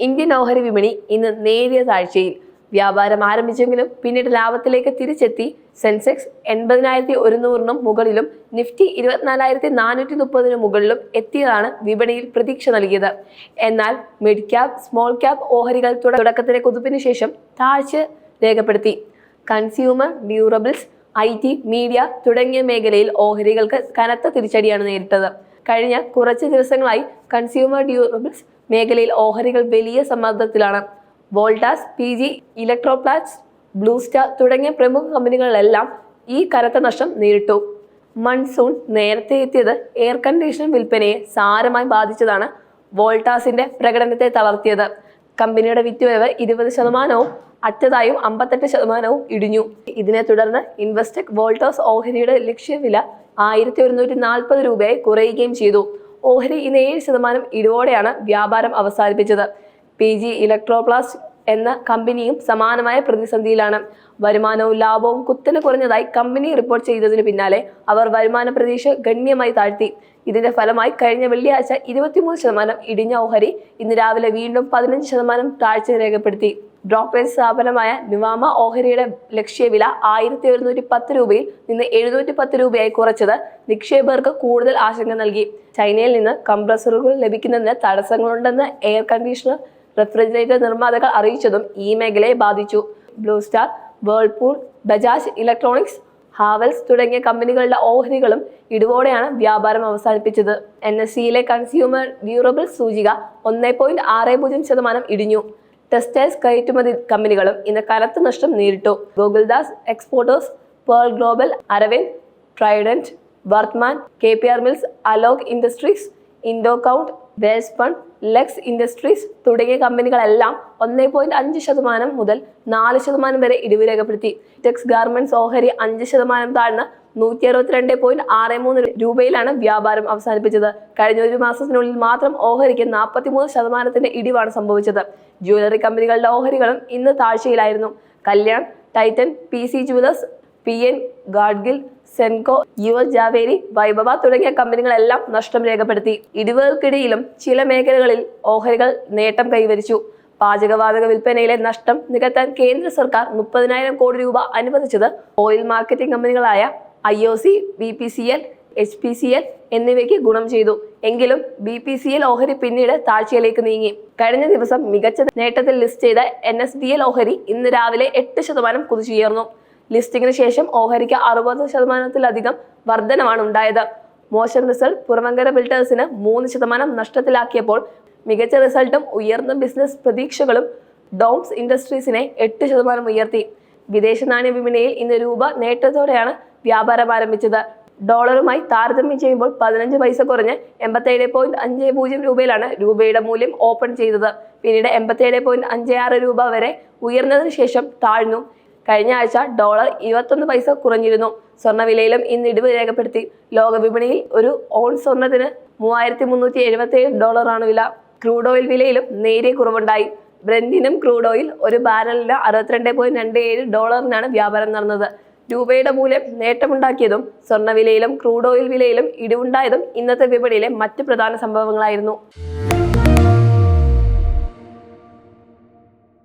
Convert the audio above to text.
Indian ഓഹരി വിപണി ഇന്ന് നേരിയ താഴ്ചയിൽ. വ്യാപാരം ആരംഭിച്ചെങ്കിലും പിന്നീട് ലാഭത്തിലേക്ക് തിരിച്ചെത്തി. സെൻസെക്സ് എൺപതിനായിരത്തി ഒരുന്നൂറിനും മുകളിലും നിഫ്റ്റി ഇരുപത്തിനാലായിരത്തി നാനൂറ്റി മുപ്പതിന് മുകളിലും എത്തിയതാണ് വിപണിയിൽ പ്രതീക്ഷ നൽകിയത്. എന്നാൽ മിഡ് ക്യാപ് സ്മോൾ ക്യാപ് ഓഹരികൾ തുട- തുടക്കത്തിലെ കുതിപ്പിന് ശേഷം താഴ്ച രേഖപ്പെടുത്തി. Consumer durables I T media തുടങ്ങിയ മേഖലയിൽ ഓഹരികൾക്ക് കനത്ത തിരിച്ചടിയാണ് നേരിട്ടത്. കഴിഞ്ഞ കുറച്ച് ദിവസങ്ങളായി കൺസ്യൂമർ ഡ്യൂറബിൾസ് മേഖലയിൽ ഓഹരികൾ വലിയ സമ്മർദ്ദത്തിലാണ്. Voltas P G Electroplast Blue Star തുടങ്ങിയ പ്രമുഖ കമ്പനികളിലെല്ലാം ഈ കനത്ത നഷ്ടം നേരിട്ടു. മൺസൂൺ നേരത്തെ എത്തിയത് എയർ കണ്ടീഷൻ വിൽപ്പനയെ സാരമായി ബാധിച്ചതാണ് വോൾട്ടാസിന്റെ പ്രകടനത്തെ തളർത്തിയത്. കമ്പനിയുടെ വിറ്റുവരവ് ഇരുപത് ശതമാനവും അറ്റതായും അമ്പത്തെട്ട് ശതമാനവും ഇടിഞ്ഞു. ഇതിനെ തുടർന്ന് ഇൻവെസ്റ്റെക് വോൾട്ടോസ് ഓഹരിയുടെ ലക്ഷ്യവില ആയിരത്തി ഒരുന്നൂറ്റി നാൽപ്പത് രൂപയായി കുറയുകയും ചെയ്തു. ഓഹരി ഇന്ന് ഏഴ് ശതമാനം ഇടിവോടെയാണ് വ്യാപാരം അവസാനിപ്പിച്ചത്. പി ജി ഇലക്ട്രോപ്ലാസ്റ്റ് എന്ന കമ്പനിയും സമാനമായ പ്രതിസന്ധിയിലാണ്. വരുമാനവും ലാഭവും കുത്തനെ കുറഞ്ഞതായി കമ്പനി റിപ്പോർട്ട് ചെയ്തതിനു പിന്നാലെ അവർ വരുമാന പ്രതീക്ഷ ഗണ്യമായി താഴ്ത്തി. ഇതിന്റെ ഫലമായി കഴിഞ്ഞ വെള്ളിയാഴ്ച ഇരുപത്തിമൂന്ന് ശതമാനം ഇടിഞ്ഞ ഓഹരി ഇന്ന് രാവിലെ വീണ്ടും പതിനഞ്ച് ശതമാനം താഴ്ച രേഖപ്പെടുത്തി. ബ്രോക്കറേജ് സ്ഥാപനമായ നിവാമ ഓഹരിയുടെ ലക്ഷ്യവില ആയിരത്തി ഒരുന്നൂറ്റി പത്ത് രൂപയിൽ നിന്ന് എഴുന്നൂറ്റി പത്ത് രൂപയായി കുറച്ചത് നിക്ഷേപകർക്ക് കൂടുതൽ ആശങ്ക നൽകി. ചൈനയിൽ നിന്ന് കംപ്രസറുകൾ ലഭിക്കുന്നതിന് തടസ്സങ്ങളുണ്ടെന്ന് എയർ കണ്ടീഷണർ റെഫ്രിജറേറ്റർ നിർമ്മാതാക്കൾ അറിയിച്ചതും ഈ മേഖലയെ ബാധിച്ചു. Blue Star Whirlpool Bajaj Electronics Havells തുടങ്ങിയ കമ്പനികളുടെ ഓഹരികളും ഇടിവോടെയാണ് വ്യാപാരം അവസാനിപ്പിച്ചത്. എൻ എസ് സിയിലെ കൺസ്യൂമർ ഡ്യൂറബിൾ സൂചിക ഒന്നേ പോയിന്റ് ആറ് പൂജ്യം ശതമാനം ഇടിഞ്ഞു. ടെക്സ്റ്റൈൽസ് കയറ്റുമതി കമ്പനികളും ഇന്ന് കനത്ത നഷ്ടം നേരിട്ടു. Gokuldas exporters Pearl Global Arvind Trident Vardhman K P R mills Alok industries Indo Count vase Welspun Lux industries തുടങ്ങിയ കമ്പനികളെല്ലാം ഒന്നേ പോയിന്റ് അഞ്ച് ശതമാനം മുതൽ നാല് ശതമാനം വരെ ഇടിവ് രേഖപ്പെടുത്തി. ടെക്സ് ഗാർമെന്റ്സ് ഓഹരി അഞ്ച് ശതമാനം താഴ്ന്ന് നൂറ്റി അറുപത്തിരണ്ട് പോയിന്റ് ആറ് മൂന്ന് രൂപയിലാണ് വ്യാപാരം അവസാനിപ്പിച്ചത്. കഴിഞ്ഞ ഒരു മാസത്തിനുള്ളിൽ മാത്രം ഓഹരിക്ക് നാൽപ്പത്തിമൂന്ന് ശതമാനത്തിന്റെ ഇടിവാണ് സംഭവിച്ചത്. ജ്വല്ലറി കമ്പനികളുടെ ഓഹരികളും ഇന്ന് താഴ്ചയിലായിരുന്നു. Kalyan Titan P C Jewellers P N Gadgil Senco യുവ ജാവേരി വൈഭവ തുടങ്ങിയ കമ്പനികളെല്ലാം നഷ്ടം രേഖപ്പെടുത്തി. ഇടിവുകൾക്കിടയിലും ചില മേഖലകളിൽ ഓഹരികൾ നേട്ടം കൈവരിച്ചു. പാചകവാതക വിൽപ്പനയിലെ നഷ്ടം നികത്താൻ കേന്ദ്ര സർക്കാർ മുപ്പതിനായിരം കോടി രൂപ അനുവദിച്ചത് oil marketing കമ്പനികളായ I O C B P C L H P C L എന്നിവയ്ക്ക് ഗുണം ചെയ്തു. എങ്കിലും ബി പി സി എൽ ഓഹരി പിന്നീട് താഴ്ചയിലേക്ക് നീങ്ങി. കഴിഞ്ഞ ദിവസം മികച്ച നേട്ടത്തിൽ ലിസ്റ്റ് ചെയ്ത എൻ എസ് ഡി എൽ ഓഹരി ഇന്ന് രാവിലെ എട്ട് ശതമാനം കുതിച്ചുയർന്നു ലിസ്റ്റിംഗിന് ശേഷം ഓഹരിക്ക് അറുപത് ശതമാനത്തിലധികം വർധനമാണ് ഉണ്ടായത്. മോശം റിസൾട്ട് പുറമങ്കര ബിൽഡേഴ്സിന് മൂന്ന് ശതമാനം നഷ്ടത്തിലാക്കിയപ്പോൾ മികച്ച റിസൾട്ടും ഉയർന്ന ബിസിനസ് പ്രതീക്ഷകളും ഡോംസ് ഇൻഡസ്ട്രീസിനെ എട്ട് ശതമാനം ഉയർത്തി. വിദേശ നാണ്യ വിപണിയിൽ ഇന്ന് രൂപ നേട്ടത്തോടെയാണ് വ്യാപാരം ആരംഭിച്ചത്. ഡോളറുമായി താരതമ്യം ചെയ്യുമ്പോൾ പതിനഞ്ച് പൈസ കുറഞ്ഞ് എൺപത്തേഴ് പോയിന്റ് അഞ്ച് പൂജ്യം രൂപയിലാണ് രൂപയുടെ മൂല്യം ഓപ്പൺ ചെയ്തത്. പിന്നീട് എൺപത്തേഴ് പോയിന്റ് അഞ്ച് ആറ് രൂപ വരെ ഉയർന്നതിന് ശേഷം താഴ്ന്നു. കഴിഞ്ഞ ആഴ്ച ഡോളർ ഇരുപത്തൊന്ന് പൈസ കുറഞ്ഞിരുന്നു. സ്വർണവിലയിലും ഇന്ന് ഇടിവ് രേഖപ്പെടുത്തി. ലോകവിപണിയിൽ ഒരു ഓൺ സ്വർണത്തിന് മൂവായിരത്തി മുന്നൂറ്റി എഴുപത്തി ഏഴ് ഡോളറാണ് വില. ക്രൂഡ് ഓയിൽ വിലയിലും നേരിയ കുറവുണ്ടായി. ബ്രെൻഡിനും ക്രൂഡ് ഓയിൽ ഒരു ബാരലിന് അറുപത്തിരണ്ട് പോയിന്റ് രണ്ട് ഏഴ് ഡോളറിനാണ് വ്യാപാരം നടന്നത്. രൂപയുടെ മൂല്യം നേട്ടമുണ്ടാക്കിയതും സ്വർണവിലയിലും ക്രൂഡ് ഓയിൽ വിലയിലും ഇടിവുണ്ടായതും ഇന്നത്തെ വിപണിയിലെ മറ്റ് പ്രധാന സംഭവങ്ങളായിരുന്നു.